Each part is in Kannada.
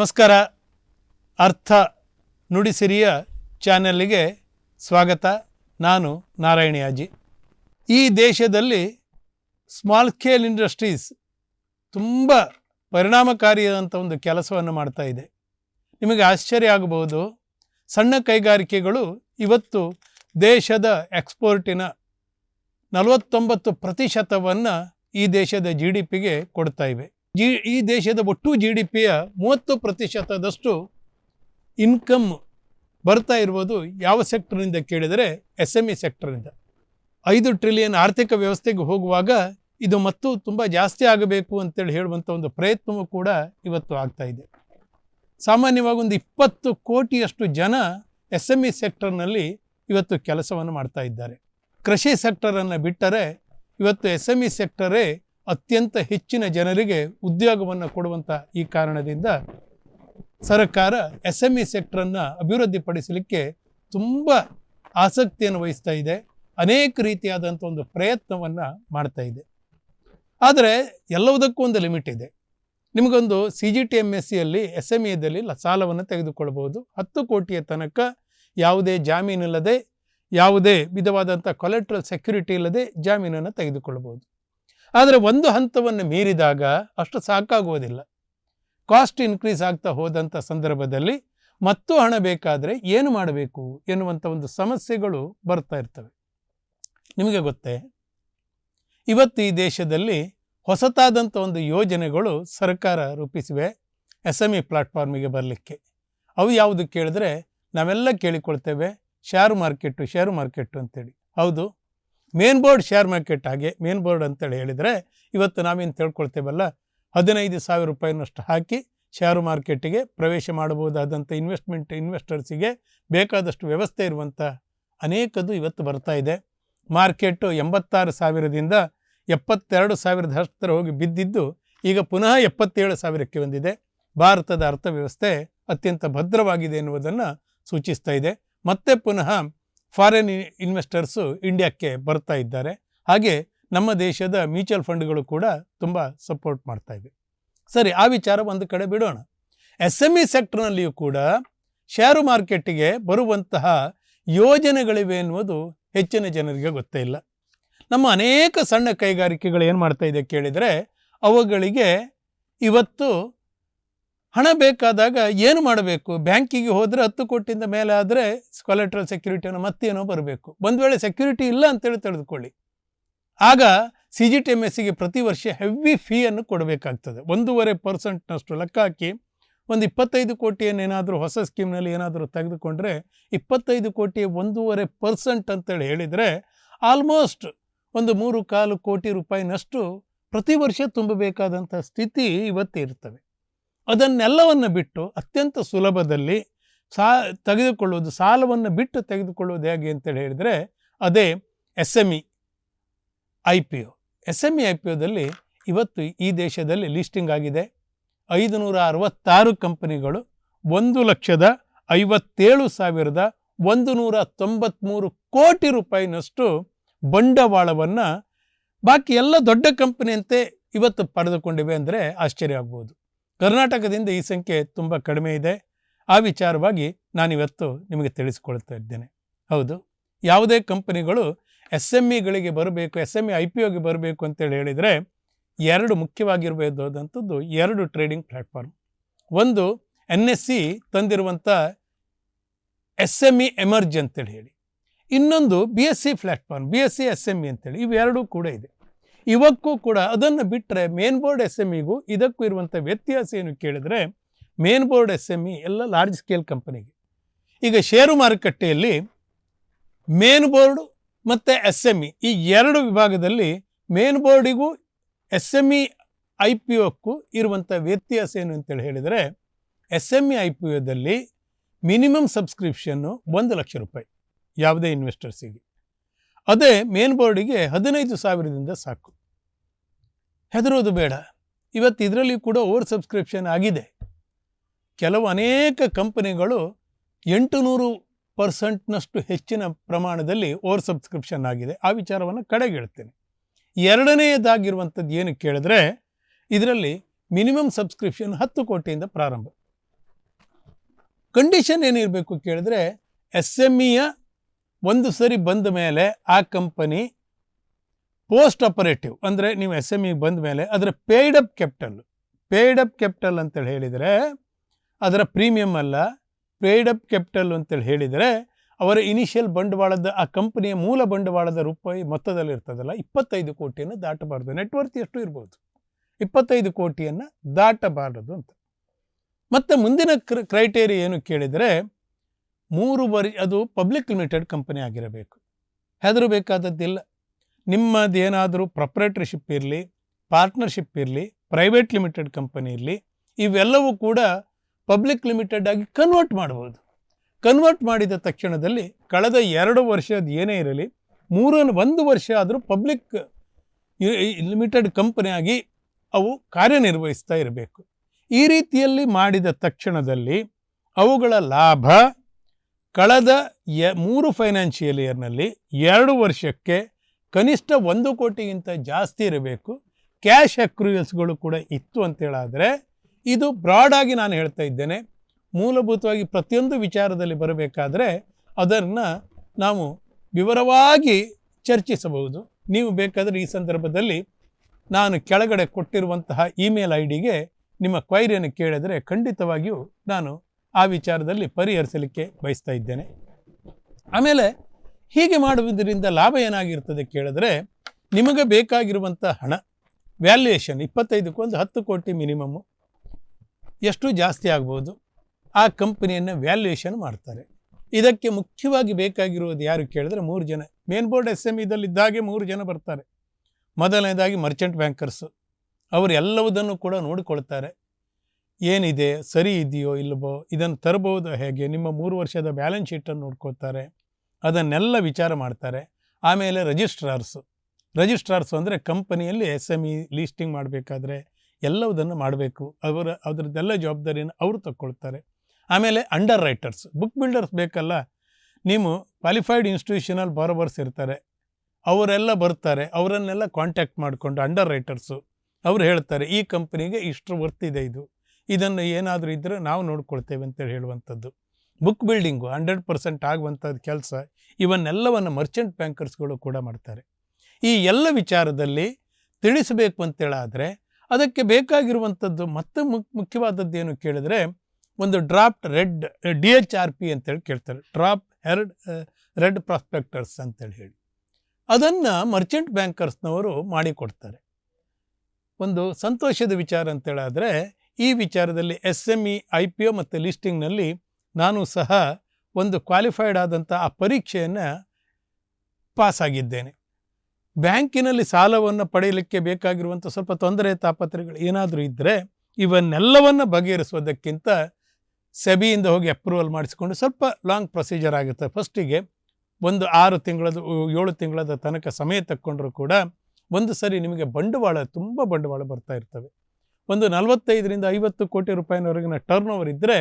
ನಮಸ್ಕಾರ. ಅರ್ಥ ನುಡಿಸಿರಿಯ ಚಾನೆಲ್ಗೆ ಸ್ವಾಗತ. ನಾನು ನಾರಾಯಣಿಯಾಜಿ ಈ ದೇಶದಲ್ಲಿ ಸ್ಮಾಲ್ ಸ್ಕೇಲ್ ಇಂಡಸ್ಟ್ರೀಸ್ ತುಂಬ ಪರಿಣಾಮಕಾರಿಯಾದಂಥ ಒಂದು ಕೆಲಸವನ್ನು ಮಾಡ್ತಾ ಇದೆ. ನಿಮಗೆ ಆಶ್ಚರ್ಯ ಆಗಬಹುದು. ಸಣ್ಣ ಕೈಗಾರಿಕೆಗಳು ಇವತ್ತು ದೇಶದ ಎಕ್ಸ್ಪೋರ್ಟಿನ ನಲವತ್ತೊಂಬತ್ತು ಪ್ರತಿಶತವನ್ನು ಈ ದೇಶದ ಜಿ ಡಿ ಪಿಗೆ ಕೊಡ್ತಾ ಇವೆ. ಜಿ, ಈ ದೇಶದ ಒಟ್ಟು ಜಿ ಡಿ ಪಿಯ ಮೂವತ್ತು ಪ್ರತಿಶತದಷ್ಟು ಇನ್ಕಮ್ ಬರ್ತಾ ಇರ್ಬೋದು ಯಾವ ಸೆಕ್ಟರ್ನಿಂದ ಕೇಳಿದರೆ ಎಸ್ ಎಂ ಇ ಸೆಕ್ಟರ್ನಿಂದ ಐದು ಟ್ರಿಲಿಯನ್ ಆರ್ಥಿಕ ವ್ಯವಸ್ಥೆಗೆ ಹೋಗುವಾಗ ಇದು ಮತ್ತು ತುಂಬ ಜಾಸ್ತಿ ಆಗಬೇಕು ಅಂತೇಳಿ ಹೇಳುವಂಥ ಒಂದು ಪ್ರಯತ್ನವೂ ಕೂಡ ಇವತ್ತು ಆಗ್ತಾ ಇದೆ. ಸಾಮಾನ್ಯವಾಗಿ ಒಂದು ಇಪ್ಪತ್ತು ಕೋಟಿಯಷ್ಟು ಜನ ಎಸ್ ಎಂ ಇ ಸೆಕ್ಟರ್ನಲ್ಲಿ ಇವತ್ತು ಕೆಲಸವನ್ನು ಮಾಡ್ತಾ ಇದ್ದಾರೆ. ಕೃಷಿ ಸೆಕ್ಟರನ್ನು ಬಿಟ್ಟರೆ ಇವತ್ತು ಎಸ್ ಎಂ ಇ ಸೆಕ್ಟರೇ ಅತ್ಯಂತ ಹೆಚ್ಚಿನ ಜನರಿಗೆ ಉದ್ಯೋಗವನ್ನು ಕೊಡುವಂಥ ಈ ಕಾರಣದಿಂದ ಸರ್ಕಾರ ಎಸ್ ಎಂ ಇ ಸೆಕ್ಟ್ರನ್ನು ಅಭಿವೃದ್ಧಿಪಡಿಸಲಿಕ್ಕೆ ತುಂಬ ಆಸಕ್ತಿಯನ್ನು ವಹಿಸ್ತಾ ಇದೆ. ಅನೇಕ ರೀತಿಯಾದಂಥ ಒಂದು ಪ್ರಯತ್ನವನ್ನು ಮಾಡ್ತಾ ಇದೆ. ಆದರೆ ಎಲ್ಲವುದಕ್ಕೂ ಒಂದು ಲಿಮಿಟ್ ಇದೆ. ನಿಮಗೊಂದು C G T M S ಸಿಯಲ್ಲಿ ಎಸ್ ಎಂ ಇದಲ್ಲಿ ಸಾಲವನ್ನು ತೆಗೆದುಕೊಳ್ಬೋದು ಹತ್ತು ಕೋಟಿಯ ತನಕ ಯಾವುದೇ ಜಾಮೀನಿಲ್ಲದೆ, ಯಾವುದೇ ವಿಧವಾದಂಥ ಕೊಲೆಟ್ರಲ್ ಸೆಕ್ಯುರಿಟಿ ಇಲ್ಲದೆ ಜಾಮೀನನ್ನು ತೆಗೆದುಕೊಳ್ಳಬಹುದು ಆದರೆ ಒಂದು ಹಂತವನ್ನು ಮೀರಿದಾಗ ಅಷ್ಟು ಸಾಕಾಗುವುದಿಲ್ಲ. ಕಾಸ್ಟ್ ಇನ್ಕ್ರೀಸ್ ಆಗ್ತಾ ಹೋದಂಥ ಸಂದರ್ಭದಲ್ಲಿ ಮತ್ತು ಹಣ ಬೇಕಾದರೆ ಏನು ಮಾಡಬೇಕು ಎನ್ನುವಂಥ ಒಂದು ಸಮಸ್ಯೆಗಳು ಬರ್ತಾ ಇರ್ತವೆ. ನಿಮಗೆ ಗೊತ್ತೇ? ಇವತ್ತು ಈ ದೇಶದಲ್ಲಿ ಹೊಸತಾದಂಥ ಒಂದು ಯೋಜನೆಗಳು ಸರ್ಕಾರ ರೂಪಿಸಿವೆ ಎಸ್ ಎಂ ಇ ಪ್ಲಾಟ್ಫಾರ್ಮಿಗೆ ಬರಲಿಕ್ಕೆ. ಅವು ಯಾವುದು ಕೇಳಿದ್ರೆ, ನಾವೆಲ್ಲ ಕೇಳಿಕೊಳ್ತೇವೆ ಶೇರು ಮಾರ್ಕೆಟು ಶೇರು ಮಾರ್ಕೆಟು ಅಂತೇಳಿ. ಹೌದು? ಮೇನ್ ಬೋರ್ಡ್ ಶೇರ್ ಮಾರ್ಕೆಟ್ ಹಾಗೆ ಮೇನ್ ಬೋರ್ಡ್ ಅಂತೇಳಿ ಹೇಳಿದರೆ ಇವತ್ತು ನಾವೇನು ತಿಳ್ಕೊಳ್ತೇವಲ್ಲ, ಹದಿನೈದು ಸಾವಿರ ರೂಪಾಯಿನಷ್ಟು ಹಾಕಿ ಶೇರು ಮಾರ್ಕೆಟಿಗೆ ಪ್ರವೇಶ ಮಾಡಬಹುದಾದಂಥ ಇನ್ವೆಸ್ಟ್ಮೆಂಟ್ ಇನ್ವೆಸ್ಟರ್ಸಿಗೆ ಬೇಕಾದಷ್ಟು ವ್ಯವಸ್ಥೆ ಇರುವಂಥ ಅನೇಕದು ಇವತ್ತು ಬರ್ತಾ ಇದೆ. ಮಾರ್ಕೆಟು ಎಂಬತ್ತಾರು ಸಾವಿರದಿಂದ ಎಪ್ಪತ್ತೆರಡು ಸಾವಿರದ ಹತ್ತರ ಹೋಗಿ ಬಿದ್ದಿದ್ದು ಈಗ ಪುನಃ ಎಪ್ಪತ್ತೇಳು ಸಾವಿರಕ್ಕೆ ಬಂದಿದೆ. ಭಾರತದ ಅರ್ಥವ್ಯವಸ್ಥೆ ಅತ್ಯಂತ ಭದ್ರವಾಗಿದೆ ಎನ್ನುವುದನ್ನು ಸೂಚಿಸ್ತಾ ಇದೆ. ಮತ್ತೆ ಪುನಃ ಫಾರಿನ್ ಇನ್ವೆಸ್ಟರ್ಸು ಇಂಡಿಯಾಕ್ಕೆ ಬರ್ತಾ ಇದ್ದಾರೆ. ಹಾಗೆ ನಮ್ಮ ದೇಶದ ಮ್ಯೂಚುವಲ್ ಫಂಡ್ಗಳು ಕೂಡ ತುಂಬ ಸಪೋರ್ಟ್ ಮಾಡ್ತಾ ಇವೆ. ಸರಿ, ಆ ವಿಚಾರ ಒಂದು ಕಡೆ ಬಿಡೋಣ. ಎಸ್ ಎಂ ಇ ಸೆಕ್ಟರ್ನಲ್ಲಿಯೂ ಕೂಡ ಶೇರು ಮಾರ್ಕೆಟಿಗೆ ಬರುವಂತಹ ಯೋಜನೆಗಳಿವೆ ಎನ್ನುವುದು ಹೆಚ್ಚಿನ ಜನರಿಗೆ ಗೊತ್ತೇ ಇಲ್ಲ. ನಮ್ಮ ಅನೇಕ ಸಣ್ಣ ಕೈಗಾರಿಕೆಗಳು ಏನು ಮಾಡ್ತಾ ಇದೆ ಕೇಳಿದರೆ, ಅವುಗಳಿಗೆ ಇವತ್ತು ಹಣ ಬೇಕಾದಾಗ ಏನು ಮಾಡಬೇಕು? ಬ್ಯಾಂಕಿಗೆ ಹೋದರೆ ಹತ್ತು ಕೋಟಿಯಿಂದ ಮೇಲೆ ಆದರೆ ಕೊಲೆಟ್ರಲ್ ಸೆಕ್ಯೂರಿಟಿಯನ್ನು ಮತ್ತೇನೋ ಬರಬೇಕು. ಒಂದು ವೇಳೆ ಸೆಕ್ಯೂರಿಟಿ ಇಲ್ಲ ಅಂತೇಳಿ ತಿಳಿದುಕೊಳ್ಳಿ ಆಗ ಸಿ ಜಿ ಟಿ ಎಂ ಎಸ್ಸಿಗೆ ಪ್ರತಿ ವರ್ಷ ಹೆವಿ ಫೀಯನ್ನು ಕೊಡಬೇಕಾಗ್ತದೆ. ಒಂದೂವರೆ ಪರ್ಸೆಂಟ್ನಷ್ಟು ಲೆಕ್ಕ ಹಾಕಿ ಒಂದು ಇಪ್ಪತ್ತೈದು ಕೋಟಿಯನ್ನೇನಾದರೂ ಹೊಸ ಸ್ಕೀಮ್ನಲ್ಲಿ ಏನಾದರೂ ತೆಗೆದುಕೊಂಡ್ರೆ ಇಪ್ಪತ್ತೈದು ಕೋಟಿ ಒಂದೂವರೆ ಪರ್ಸೆಂಟ್ ಅಂತೇಳಿ ಹೇಳಿದರೆ ಆಲ್ಮೋಸ್ಟ್ ಒಂದು ಮೂರು ಕಾಲು ಕೋಟಿ ರೂಪಾಯಿನಷ್ಟು ಪ್ರತಿ ವರ್ಷ ತುಂಬಬೇಕಾದಂಥ ಸ್ಥಿತಿ ಇವತ್ತು ಇರ್ತವೆ. ಅದನ್ನೆಲ್ಲವನ್ನು ಬಿಟ್ಟು ಅತ್ಯಂತ ಸುಲಭದಲ್ಲಿ ಸಾ, ತೆಗೆದುಕೊಳ್ಳುವುದು, ಸಾಲವನ್ನು ಬಿಟ್ಟು ತೆಗೆದುಕೊಳ್ಳುವುದು ಹೇಗೆ ಅಂತೇಳಿ ಹೇಳಿದರೆ, ಅದೇ S M E I P O. S M E I P ಒದಲ್ಲಿ ಇವತ್ತು ಈ ದೇಶದಲ್ಲಿ ಲಿಸ್ಟಿಂಗ್ ಆಗಿದೆ. ಐದು ನೂರ ಅರವತ್ತಾರು ಕಂಪನಿಗಳು ಒಂದು ಲಕ್ಷದ ಐವತ್ತೇಳು ಸಾವಿರದ ಒಂದು ನೂರ ತೊಂಬತ್ತ್ಮೂರು ಕೋಟಿ ರೂಪಾಯಿನಷ್ಟು ಬಂಡವಾಳವನ್ನು, ಬಾಕಿ ಎಲ್ಲ ದೊಡ್ಡ ಕಂಪನಿಯಂತೆ ಇವತ್ತು ಪಡೆದುಕೊಂಡಿವೆ ಅಂದರೆ ಆಶ್ಚರ್ಯ ಆಗ್ಬೋದು. ಕರ್ನಾಟಕದಿಂದ ಈ ಸಂಖ್ಯೆ ತುಂಬ ಕಡಿಮೆ ಇದೆ. ಆ ವಿಚಾರವಾಗಿ ನಾನಿವತ್ತು ನಿಮಗೆ ತಿಳಿಸ್ಕೊಳ್ತಾ ಇದ್ದೇನೆ. ಹೌದು, ಯಾವುದೇ ಕಂಪನಿಗಳು ಎಸ್ ಎಂ ಇಗಳಿಗೆ ಬರಬೇಕು S M E I P ಒಗೆ ಬರಬೇಕು ಅಂತೇಳಿ ಹೇಳಿದರೆ ಎರಡು ಮುಖ್ಯವಾಗಿರಬಹುದಾದಂಥದ್ದು ಎರಡು ಟ್ರೇಡಿಂಗ್ ಪ್ಲ್ಯಾಟ್ಫಾರ್ಮ್ ಒಂದು ಎನ್ ಎಸ್ ಸಿ ತಂದಿರುವಂಥ ಎಸ್ ಎಂ ಇ ಎಮರ್ಜ್ ಅಂತೇಳಿ ಹೇಳಿ. ಇನ್ನೊಂದು B S C platform B S C S M E ಅಂತೇಳಿ, ಇವೆರಡೂ ಕೂಡ ಇದೆ. ಇವಕ್ಕೂ ಕೂಡ ಅದನ್ನು ಬಿಟ್ಟರೆ ಮೇನ್ ಬೋರ್ಡ್ ಎಸ್ ಎಂ ಇಗೂ ಇದಕ್ಕೂ ಇರುವಂಥ ವ್ಯತ್ಯಾಸ ಏನು ಕೇಳಿದರೆ main board S M E ಎಲ್ಲ ಲಾರ್ಜ್ ಸ್ಕೇಲ್ ಕಂಪನಿಗೆ ಈಗ ಷೇರು ಮಾರುಕಟ್ಟೆಯಲ್ಲಿ ಮೇನ್ ಬೋರ್ಡು ಮತ್ತು ಎಸ್ ಎಂ ಇ ಈ ಎರಡು ವಿಭಾಗದಲ್ಲಿ main ಬೋರ್ಡಿಗೂ S M E I P ಒಕ್ಕೂ ಇರುವಂಥ ವ್ಯತ್ಯಾಸ ಏನು ಅಂತೇಳಿ ಹೇಳಿದರೆ S M E I P ಒದಲ್ಲಿ minimum ಸಬ್ಸ್ಕ್ರಿಪ್ಷನ್ನು ಒಂದು ಲಕ್ಷ ರೂಪಾಯಿ ಯಾವುದೇ ಇನ್ವೆಸ್ಟರ್ಸಿಗೆ ಅದೇ ಮೇನ್ ಬೋರ್ಡಿಗೆ ಹದಿನೈದು ಸಾವಿರದಿಂದ ಸಾಕು. ಹೆದರೋದು ಬೇಡ. ಇವತ್ತು ಇದರಲ್ಲಿ ಕೂಡ ಓವರ್ ಸಬ್ಸ್ಕ್ರಿಪ್ಷನ್ ಆಗಿದೆ. ಕೆಲವು ಅನೇಕ ಕಂಪನಿಗಳು ಎಂಟು ನೂರು ಪರ್ಸೆಂಟ್ನಷ್ಟು ಹೆಚ್ಚಿನ ಪ್ರಮಾಣದಲ್ಲಿ ಓವರ್ ಸಬ್ಸ್ಕ್ರಿಪ್ಷನ್ ಆಗಿದೆ. ಆ ವಿಚಾರವನ್ನು ಕಡೆಗಿಡ್ತೇನೆ ಎರಡನೆಯದಾಗಿರುವಂಥದ್ದು ಏನು ಕೇಳಿದ್ರೆ, ಇದರಲ್ಲಿ ಮಿನಿಮಮ್ ಸಬ್ಸ್ಕ್ರಿಪ್ಷನ್ ಹತ್ತು ಕೋಟಿಯಿಂದ ಪ್ರಾರಂಭ. ಕಂಡೀಷನ್ ಏನಿರಬೇಕು ಕೇಳಿದ್ರೆ, ಎಸ್ ಎಂ ಇಯ ಒಂದು ಸರಿ ಬಂದ ಮೇಲೆ ಆ ಕಂಪನಿ ಪೋಸ್ಟ್ ಆಪರೇಟಿವ್ ಅಂದರೆ ನೀವು ಎಸ್ ಎಂ ಇ ಬಂದ ಮೇಲೆ ಅದರ paid up capital paid up capital ಅಂತೇಳಿ ಹೇಳಿದರೆ ಅದರ ಪ್ರೀಮಿಯಂ ಅಲ್ಲ ಪೇಯ್ಡ್ ಅಪ್ ಕ್ಯಾಪಿಟಲ್ ಅಂತೇಳಿ ಹೇಳಿದರೆ ಅವರ ಇನಿಷಿಯಲ್ ಬಂಡವಾಳದ, ಆ ಕಂಪನಿಯ ಮೂಲ ಬಂಡವಾಳದ ರೂಪಾಯಿ ಮೊತ್ತದಲ್ಲಿ ಇರ್ತದಲ್ಲ, ಇಪ್ಪತ್ತೈದು ಕೋಟಿಯನ್ನು ದಾಟಬಾರ್ದು. ನೆಟ್ವರ್ತ್ ಎಷ್ಟು ಇರ್ಬೋದು? ಇಪ್ಪತ್ತೈದು ಕೋಟಿಯನ್ನು ದಾಟಬಾರದು ಅಂತ. ಮತ್ತು ಮುಂದಿನ ಕ್ರ ಕ್ರೈಟೇರಿಯಾ ಏನು ಕೇಳಿದರೆ ಮೂರು ಬಾರಿ, ಅದು ಪಬ್ಲಿಕ್ ಲಿಮಿಟೆಡ್ ಕಂಪನಿ ಆಗಿರಬೇಕು. ಹೆದರಬೇಕಾದದ್ದಿಲ್ಲ ನಿಮ್ಮದೇನಾದರೂ ಪ್ರೊಪ್ರೇಟರ್ಶಿಪ್ ಇರಲಿ ಪಾರ್ಟ್ನರ್ಶಿಪ್ ಇರಲಿ ಪ್ರೈವೇಟ್ ಲಿಮಿಟೆಡ್ ಕಂಪನಿ ಇರಲಿ, ಇವೆಲ್ಲವೂ ಕೂಡ ಪಬ್ಲಿಕ್ ಲಿಮಿಟೆಡ್ ಆಗಿ ಕನ್ವರ್ಟ್ ಮಾಡ್ಬೋದು. ಕನ್ವರ್ಟ್ ಮಾಡಿದ ತಕ್ಷಣದಲ್ಲಿ ಕಳೆದ ಎರಡು ವರ್ಷದ ಏನೇ ಇರಲಿ, ಮೂರನ್ನು ಒಂದು ವರ್ಷ ಆದರೂ ಪಬ್ಲಿಕ್ ಲಿಮಿಟೆಡ್ ಕಂಪನಿಯಾಗಿ ಅವು ಕಾರ್ಯನಿರ್ವಹಿಸ್ತಾ ಇರಬೇಕು. ಈ ರೀತಿಯಲ್ಲಿ ಮಾಡಿದ ತಕ್ಷಣದಲ್ಲಿ ಅವುಗಳ ಲಾಭ ಕಳೆದ ಎ, ಮೂರು ಫೈನಾನ್ಷಿಯಲ್ ಇಯರ್ನಲ್ಲಿ ಎರಡು ವರ್ಷಕ್ಕೆ ಕನಿಷ್ಠ ಒಂದು ಕೋಟಿಗಿಂತ ಜಾಸ್ತಿ ಇರಬೇಕು. ಕ್ಯಾಶ್ ಅಕ್ರೂಯಲ್ಸ್ಗಳು ಕೂಡ ಇತ್ತು ಅಂತೇಳಾದರೆ ಇದು ಬ್ರಾಡ್ ಆಗಿ ನಾನು ಹೇಳ್ತಾ ಇದ್ದೇನೆ. ಮೂಲಭೂತವಾಗಿ ಪ್ರತಿಯೊಂದು ವಿಚಾರದಲ್ಲಿ ಬರಬೇಕಾದರೆ ಅದನ್ನು ನಾವು ವಿವರವಾಗಿ ಚರ್ಚಿಸಬಹುದು. ನೀವು ಬೇಕಾದರೆ ಈ ಸಂದರ್ಭದಲ್ಲಿ ನಾನು ಕೆಳಗಡೆ ಕೊಟ್ಟಿರುವಂತಹ ಇಮೇಲ್ ಐ ಡಿಗೆ ನಿಮ್ಮ ಕ್ವೈರಿಯನ್ನು ಕೇಳಿದರೆ ಖಂಡಿತವಾಗಿಯೂ ನಾನು ಆ ವಿಚಾರದಲ್ಲಿ ಪರಿಹರಿಸಲಿಕ್ಕೆ ಬಯಸ್ತಾ ಇದ್ದೇನೆ. ಆಮೇಲೆ ಹೀಗೆ ಮಾಡುವುದರಿಂದ ಲಾಭ ಏನಾಗಿರ್ತದೆ ಕೇಳಿದ್ರೆ ನಿಮಗೆ ಬೇಕಾಗಿರುವಂಥ ಹಣ ವ್ಯಾಲ್ಯೂಯೇಷನ್ ಇಪ್ಪತ್ತೈದಕ್ಕೆ ಒಂದು ಹತ್ತು ಕೋಟಿ ಮಿನಿಮಮ್ಮು ಎಷ್ಟು ಜಾಸ್ತಿ ಆಗ್ಬೋದು, ಆ ಕಂಪನಿಯನ್ನು ವ್ಯಾಲ್ಯೂಯೇಷನ್ ಮಾಡ್ತಾರೆ. ಇದಕ್ಕೆ ಮುಖ್ಯವಾಗಿ ಬೇಕಾಗಿರುವುದು ಯಾರು ಕೇಳಿದ್ರೆ ಮೂರು ಜನ. ಮೇನ್ ಬೋರ್ಡ್ ಎಸ್ ಎಂ ಇದಲ್ಲಿದ್ದಾಗೆ ಮೂರು ಜನ ಬರ್ತಾರೆ. ಮೊದಲನೇದಾಗಿ ಮರ್ಚೆಂಟ್ ಬ್ಯಾಂಕರ್ಸು ಅವರು ಎಲ್ಲವುದನ್ನು ಕೂಡ ನೋಡಿಕೊಳ್ತಾರೆ. ಏನಿದೆ, ಸರಿ ಇದೆಯೋ ಇಲ್ಲವೋ, ಇದನ್ನು ತರಬಹುದು ಹೇಗೆ? ನಿಮ್ಮ ಮೂರು ವರ್ಷದ ಬ್ಯಾಲೆನ್ಸ್ ಶೀಟನ್ನು ನೋಡ್ಕೋತಾರೆ ಅದನ್ನೆಲ್ಲ ವಿಚಾರ ಮಾಡ್ತಾರೆ. ಆಮೇಲೆ ರಿಜಿಸ್ಟ್ರಾರ್ಸು ರಿಜಿಸ್ಟ್ರಾರ್ಸು ಅಂದರೆ ಕಂಪನಿಯಲ್ಲಿ ಎಸ್ ಎಂ ಇ ಲೀಸ್ಟಿಂಗ್ ಮಾಡಬೇಕಾದ್ರೆ ಎಲ್ಲವುದನ್ನು ಮಾಡಬೇಕು. ಅವರ ಅದರದ್ದೆಲ್ಲ ಜವಾಬ್ದಾರಿಯನ್ನು ಅವರು ತಗೊಳ್ತಾರೆ ಆಮೇಲೆ ಅಂಡರ್ ರೈಟರ್ಸ್ ಬುಕ್ ಬಿಲ್ಡರ್ಸ್ ಬೇಕಲ್ಲ? ನೀವು ಕ್ವಾಲಿಫೈಡ್ ಇನ್ಸ್ಟಿಟ್ಯೂಷನಲ್ ಬಾರೋಬರ್ಸ್ ಇರ್ತಾರೆ. ಅವರೆಲ್ಲ ಬರ್ತಾರೆ. ಅವರನ್ನೆಲ್ಲ ಕಾಂಟ್ಯಾಕ್ಟ್ ಮಾಡಿಕೊಂಡು ಅಂಡರ್ ರೈಟರ್ಸು ಅವ್ರು ಹೇಳ್ತಾರೆ, ಈ ಕಂಪ್ನಿಗೆ ಇಷ್ಟು ವರ್ತ್ ಇದು. ಇದನ್ನು ಏನಾದರೂ ಇದ್ದರೆ ನಾವು ನೋಡ್ಕೊಳ್ತೇವೆ ಅಂತೇಳಿ ಹೇಳುವಂಥದ್ದು. ಬುಕ್ ಬಿಲ್ಡಿಂಗು ಹಂಡ್ರೆಡ್ ಪರ್ಸೆಂಟ್ ಆಗುವಂಥದ್ದು ಕೆಲಸ ಇವನ್ನೆಲ್ಲವನ್ನು ಮರ್ಚೆಂಟ್ ಬ್ಯಾಂಕರ್ಸ್ಗಳು ಕೂಡ ಮಾಡ್ತಾರೆ. ಈ ಎಲ್ಲ ವಿಚಾರದಲ್ಲಿ ತಿಳಿಸಬೇಕು ಅಂತೇಳಾದರೆ ಅದಕ್ಕೆ ಬೇಕಾಗಿರುವಂಥದ್ದು ಮತ್ತೆ ಮುಕ್ ಮುಖ್ಯವಾದದ್ದು ಏನು ಕೇಳಿದ್ರೆ ಒಂದು draft red D H R P ಅಂತೇಳಿ ಕೇಳ್ತಾರೆ. ಡ್ರಾಪ್ ಹೆರ್ಡ್ ರೆಡ್ ಪ್ರಾಸ್ಪೆಕ್ಟರ್ಸ್ ಅಂತೇಳಿ ಹೇಳಿ ಅದನ್ನು ಮರ್ಚೆಂಟ್ ಬ್ಯಾಂಕರ್ಸ್ನವರು ಮಾಡಿಕೊಡ್ತಾರೆ. ಒಂದು ಸಂತೋಷದ ವಿಚಾರ ಅಂತೇಳಾದರೆ ಈ ವಿಚಾರದಲ್ಲಿ S M E I P O ಮತ್ತು ಲಿಸ್ಟಿಂಗ್ನಲ್ಲಿ ನಾನು ಸಹ ಒಂದು ಕ್ವಾಲಿಫೈಡ್ ಆದಂಥ ಆ ಪರೀಕ್ಷೆಯನ್ನು ಪಾಸಾಗಿದ್ದೇನೆ. ಬ್ಯಾಂಕಿನಲ್ಲಿ ಸಾಲವನ್ನು ಪಡೆಯಲಿಕ್ಕೆ ಬೇಕಾಗಿರುವಂಥ ಸ್ವಲ್ಪ ತೊಂದರೆ ತಾಪತ್ರೆಗಳು ಏನಾದರೂ ಇದ್ದರೆ ಇವನ್ನೆಲ್ಲವನ್ನು ಬಗೆಹರಿಸೋದಕ್ಕಿಂತ ಸೆಬಿಯಿಂದ ಹೋಗಿ ಅಪ್ರೂವಲ್ ಮಾಡಿಸಿಕೊಂಡು ಸ್ವಲ್ಪ ಲಾಂಗ್ ಪ್ರೊಸೀಜರ್ ಆಗುತ್ತೆ. ಫಸ್ಟಿಗೆ ಒಂದು ಆರು ತಿಂಗಳದ, ಏಳು ತಿಂಗಳದ ತನಕ ಸಮಯ ತಕ್ಕೊಂಡ್ರೂ ಕೂಡ ಒಂದು ಸರಿ ನಿಮಗೆ ಬಂಡವಾಳ, ತುಂಬ ಬಂಡವಾಳ ಬರ್ತಾ ಇರ್ತವೆ. ಒಂದು ನಲವತ್ತೈದರಿಂದ ಐವತ್ತು ಕೋಟಿ ರೂಪಾಯಿನವರೆಗಿನ ಟರ್ನ್ ಓವರ್ ಇದ್ದರೆ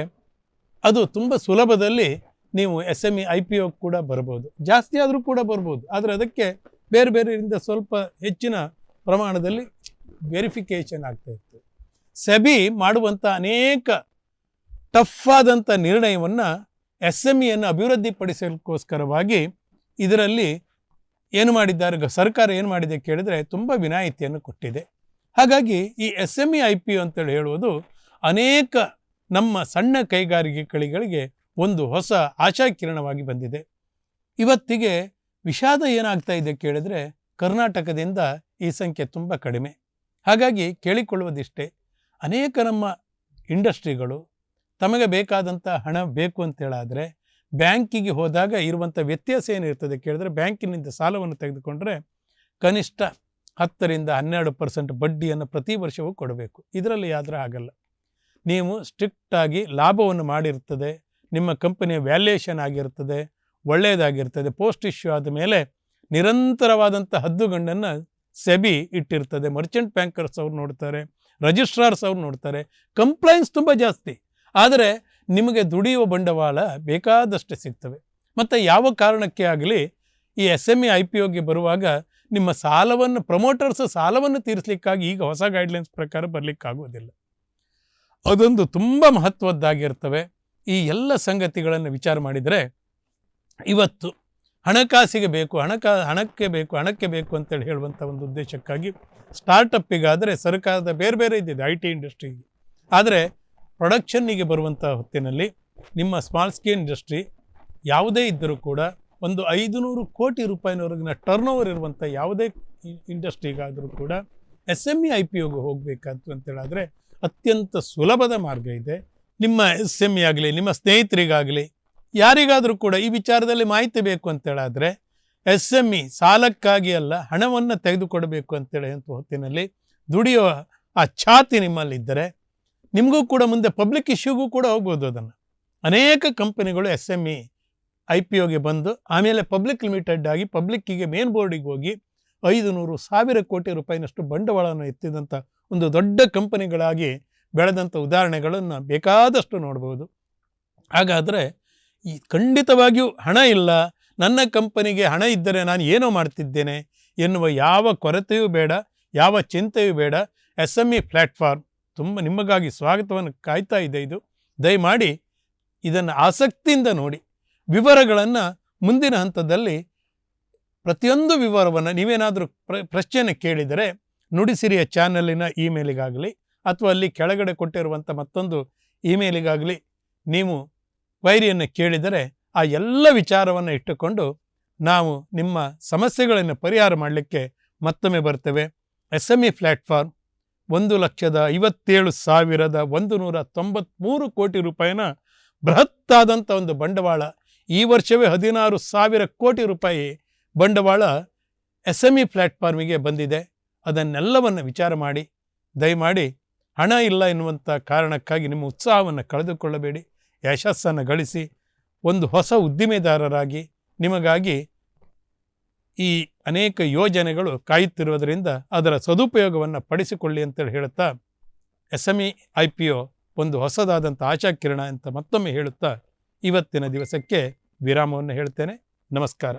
ಅದು ತುಂಬ ಸುಲಭದಲ್ಲಿ ನೀವು S M E I P O ಕೂಡ ಬರ್ಬೋದು. ಜಾಸ್ತಿ ಆದರೂ ಕೂಡ ಬರ್ಬೋದು. ಆದರೆ ಅದಕ್ಕೆ ಬೇರೆ ಬೇರೆಯಿಂದ ಸ್ವಲ್ಪ ಹೆಚ್ಚಿನ ಪ್ರಮಾಣದಲ್ಲಿ ವೆರಿಫಿಕೇಷನ್ ಆಗ್ತಾ ಇತ್ತು. ಸೆಬಿ ಮಾಡುವಂಥ ಅನೇಕ ಟಫ್ ಆದಂಥ ನಿರ್ಣಯವನ್ನು ಎಸ್ ಎಂ ಇಯನ್ನು ಅಭಿವೃದ್ಧಿಪಡಿಸಲಿಕ್ಕೋಸ್ಕರವಾಗಿ ಇದರಲ್ಲಿ ಏನು ಮಾಡಿದ್ದಾರೆ, ಸರ್ಕಾರ ಏನು ಮಾಡಿದೆ ಕೇಳಿದರೆ ತುಂಬ ವಿನಾಯಿತಿಯನ್ನು ಕೊಟ್ಟಿದೆ. ಹಾಗಾಗಿ ಈ S M E I P ಅಂತೇಳಿ ಹೇಳುವುದು ಅನೇಕ ನಮ್ಮ ಸಣ್ಣ ಕೈಗಾರಿಕೆಗಳಿಗೆ ಒಂದು ಹೊಸ ಆಶಾಕಿರಣವಾಗಿ ಬಂದಿದೆ. ಇವತ್ತಿಗೆ ವಿಷಾದ ಏನಾಗ್ತಾ ಇದೆ ಕೇಳಿದರೆ ಕರ್ನಾಟಕದಿಂದ ಈ ಸಂಖ್ಯೆ ತುಂಬ ಕಡಿಮೆ. ಹಾಗಾಗಿ ಕೇಳಿಕೊಳ್ಳುವುದಿಷ್ಟೇ, ಅನೇಕ ನಮ್ಮ ಇಂಡಸ್ಟ್ರಿಗಳು ತಮಗೆ ಬೇಕಾದಂಥ ಹಣ ಬೇಕು ಅಂತೇಳಾದರೆ ಬ್ಯಾಂಕಿಗೆ ಹೋದಾಗ ಇರುವಂಥ ವ್ಯತ್ಯಾಸ ಏನಿರ್ತದೆ ಕೇಳಿದ್ರೆ ಬ್ಯಾಂಕಿನಿಂದ ಸಾಲವನ್ನು ತೆಗೆದುಕೊಂಡ್ರೆ ಕನಿಷ್ಠ ಹತ್ತರಿಂದ ಹನ್ನೆರಡು ಪರ್ಸೆಂಟ್ ಬಡ್ಡಿಯನ್ನು ಪ್ರತಿ ವರ್ಷವೂ ಕೊಡಬೇಕು. ಇದರಲ್ಲಿ ಆದರೆ ಆಗಲ್ಲ. ನೀವು ಸ್ಟ್ರಿಕ್ಟಾಗಿ ಲಾಭವನ್ನು ಮಾಡಿರ್ತದೆ, ನಿಮ್ಮ ಕಂಪನಿಯ ವ್ಯಾಲ್ಯೂಯೇಷನ್ ಆಗಿರ್ತದೆ, ಒಳ್ಳೆಯದಾಗಿರ್ತದೆ, ಪೋಸ್ಟ್ ಇಶ್ಯೂ ಆದ ಮೇಲೆ ನಿರಂತರವಾದಂಥ ಹದ್ದುಗಂಡನ್ನು ಸೆಬಿ ಇಟ್ಟಿರ್ತದೆ. ಮರ್ಚೆಂಟ್ ಬ್ಯಾಂಕರ್ಸ್ ಅವ್ರು ನೋಡ್ತಾರೆ, ರಿಜಿಸ್ಟ್ರಾರ್ಸ್ ಅವ್ರು ನೋಡ್ತಾರೆ. ಕಂಪ್ಲೈನ್ಸ್ ತುಂಬ ಜಾಸ್ತಿ. ಆದರೆ ನಿಮಗೆ ದುಡಿಯುವ ಬಂಡವಾಳ ಬೇಕಾದಷ್ಟು ಸಿಗ್ತವೆ. ಮತ್ತು ಯಾವ ಕಾರಣಕ್ಕೆ ಆಗಲಿ ಈ S M E, I P ಒಗೆ ಬರುವಾಗ ನಿಮ್ಮ ಸಾಲವನ್ನು, ಪ್ರಮೋಟರ್ಸ್ ಸಾಲವನ್ನು ತೀರಿಸಲಿಕ್ಕಾಗಿ ಈಗ ಹೊಸ ಗೈಡ್ಲೈನ್ಸ್ ಪ್ರಕಾರ ಬರಲಿಕ್ಕಾಗೋದಿಲ್ಲ ಅದೊಂದು ತುಂಬ ಮಹತ್ವದ್ದಾಗಿರ್ತವೆ. ಈ ಎಲ್ಲ ಸಂಗತಿಗಳನ್ನು ವಿಚಾರ ಮಾಡಿದರೆ, ಇವತ್ತು ಹಣಕಾಸಿಗೆ ಬೇಕು, ಹಣಕಾ, ಹಣಕ್ಕೆ ಬೇಕು ಹಣಕ್ಕೆ ಬೇಕು ಅಂತೇಳಿ ಹೇಳುವಂಥ ಒಂದು ಉದ್ದೇಶಕ್ಕಾಗಿ ಸ್ಟಾರ್ಟಪ್ಪಿಗಾದರೆ ಸರ್ಕಾರದ ಬೇರೆ ಬೇರೆ ಇದ್ದಿದೆ ಐ ಟಿ ಇಂಡಸ್ಟ್ರಿಗೆ ಆದರೆ ಪ್ರೊಡಕ್ಷನ್ನಿಗೆ ಬರುವಂಥ ಹೊತ್ತಿನಲ್ಲಿ ನಿಮ್ಮ ಸ್ಮಾಲ್ ಸ್ಕೇಲ್ ಇಂಡಸ್ಟ್ರಿ ಯಾವುದೇ ಇದ್ದರೂ ಕೂಡ ಒಂದು ಐದುನೂರು ಕೋಟಿ ರೂಪಾಯಿನವರೆಗಿನ ಟರ್ನ್ ಓವರ್ ಇರುವಂಥ ಯಾವುದೇ ಇಂಡಸ್ಟ್ರಿಗಾದರೂ ಕೂಡ S M E I P ಒಗೆ ಹೋಗಬೇಕಾಯ್ತು ಅಂತೇಳಾದರೆ ಅತ್ಯಂತ ಸುಲಭದ ಮಾರ್ಗ ಇದೆ. ನಿಮ್ಮ ಎಸ್ ಎಂ ಇ ಆಗಲಿ, ನಿಮ್ಮ ಸ್ನೇಹಿತರಿಗಾಗಲಿ, ಯಾರಿಗಾದರೂ ಕೂಡ ಈ ವಿಚಾರದಲ್ಲಿ ಮಾಹಿತಿ ಬೇಕು ಅಂತೇಳಾದರೆ ಎಸ್ ಎಂ ಇ ಸಾಲಕ್ಕಾಗಿ ಅಲ್ಲ, ಹಣವನ್ನು ತೆಗೆದುಕೊಡಬೇಕು ಅಂತೇಳಿ ಅಂತ ಹೊತ್ತಿನಲ್ಲಿ ದುಡಿಯುವ ಆ ಛಾತಿ ನಿಮ್ಮಲ್ಲಿದ್ದರೆ ನಿಮಗೂ ಕೂಡ ಮುಂದೆ ಪಬ್ಲಿಕ್ ಇಶ್ಯೂಗೂ ಕೂಡ ಹೋಗ್ಬೋದು ಅದನ್ನು. ಅನೇಕ ಕಂಪನಿಗಳು S M E I P ಒಗೆ ಬಂದು ಆಮೇಲೆ ಪಬ್ಲಿಕ್ ಲಿಮಿಟೆಡ್ ಆಗಿ ಪಬ್ಲಿಕ್ಕಿಗೆ ಮೇನ್ ಬೋರ್ಡಿಗೆ ಹೋಗಿ ಐದು ನೂರು ಸಾವಿರ ಕೋಟಿ ರೂಪಾಯಿನಷ್ಟು ಬಂಡವಾಳವನ್ನು ಎತ್ತಿದಂಥ ಒಂದು ದೊಡ್ಡ ಕಂಪನಿಗಳಾಗಿ ಬೆಳೆದಂಥ ಉದಾಹರಣೆಗಳನ್ನು ಬೇಕಾದಷ್ಟು ನೋಡ್ಬೋದು. ಹಾಗಾದರೆ ಈ ಖಂಡಿತವಾಗಿಯೂ ಹಣ ಇಲ್ಲ, ನನ್ನ ಕಂಪನಿಗೆ ಹಣ ಇದ್ದರೆ ನಾನು ಏನೋ ಮಾಡ್ತಿದ್ದೇನೆ ಎನ್ನುವ ಯಾವ ಕೊರತೆಯೂ ಬೇಡ, ಯಾವ ಚಿಂತೆಯೂ ಬೇಡ. ಎಸ್ ಎಂ ಇ ಪ್ಲ್ಯಾಟ್ಫಾರ್ಮ್ ತುಂಬ ನಿಮಗಾಗಿ ಸ್ವಾಗತವನ್ನು ಕಾಯ್ತಾ ಇದೆ ಇದು. ದಯಮಾಡಿ ಇದನ್ನು ಆಸಕ್ತಿಯಿಂದ ನೋಡಿ. ವಿವರಗಳನ್ನು ಮುಂದಿನ ಹಂತದಲ್ಲಿ ಪ್ರತಿಯೊಂದು ವಿವರವನ್ನು ನೀವೇನಾದರೂ ಪ್ರ ಕೇಳಿದರೆ ನುಡಿಸಿರಿಯ ಚಾನಲಿನ ಇಮೇಲಿಗಾಗಲಿ ಅಥವಾ ಅಲ್ಲಿ ಕೆಳಗಡೆ ಕೊಟ್ಟಿರುವಂಥ ಮತ್ತೊಂದು ಇಮೇಲಿಗಾಗಲಿ ನೀವು ವೈರಿಯನ್ನು ಕೇಳಿದರೆ ಆ ಎಲ್ಲ ವಿಚಾರವನ್ನು ಇಟ್ಟುಕೊಂಡು ನಾವು ನಿಮ್ಮ ಸಮಸ್ಯೆಗಳನ್ನು ಪರಿಹಾರ ಮಾಡಲಿಕ್ಕೆ ಮತ್ತೊಮ್ಮೆ ಬರ್ತೇವೆ. ಎಸ್ ಎಂ ಇ ಪ್ಲ್ಯಾಟ್ಫಾರ್ಮ್ ಒಂದು ಲಕ್ಷದ ಐವತ್ತೇಳು ಸಾವಿರದ ಒಂದು ನೂರ ತೊಂಬತ್ತ್ಮೂರು ಕೋಟಿ ರೂಪಾಯಿನ ಬೃಹತ್ತಾದಂಥ ಒಂದು ಬಂಡವಾಳ ಈ ವರ್ಷವೇ ಹದಿನಾರು ಸಾವಿರ ಕೋಟಿ ರೂಪಾಯಿ ಬಂಡವಾಳ ಎಸ್ ಎಂ ಇ ಪ್ಲ್ಯಾಟ್ಫಾರ್ಮಿಗೆ ಬಂದಿದೆ. ಅದನ್ನೆಲ್ಲವನ್ನು ವಿಚಾರ ಮಾಡಿ, ದಯಮಾಡಿ ಹಣ ಇಲ್ಲ ಎನ್ನುವಂಥ ಕಾರಣಕ್ಕಾಗಿ ನಿಮ್ಮ ಉತ್ಸಾಹವನ್ನು ಕಳೆದುಕೊಳ್ಳಬೇಡಿ. ಯಶಸ್ಸನ್ನು ಗಳಿಸಿ ಒಂದು ಹೊಸ ಉದ್ದಿಮೆದಾರರಾಗಿ ನಿಮಗಾಗಿ ಈ ಅನೇಕ ಯೋಜನೆಗಳು ಕಾಯುತ್ತಿರುವುದರಿಂದ ಅದರ ಸದುಪಯೋಗವನ್ನು ಪಡಿಸಿಕೊಳ್ಳಿ ಅಂತೇಳಿ ಹೇಳುತ್ತಾ S M E I P O ಒಂದು ಹೊಸದಾದಂಥ ಆಶಾಕಿರಣ ಅಂತ ಮತ್ತೊಮ್ಮೆ ಹೇಳುತ್ತಾ, ಇವತ್ತಿನ ದಿವಸಕ್ಕೆ ವಿರಾಮವನ್ನು ಹೇಳ್ತೇನೆ. ನಮಸ್ಕಾರ.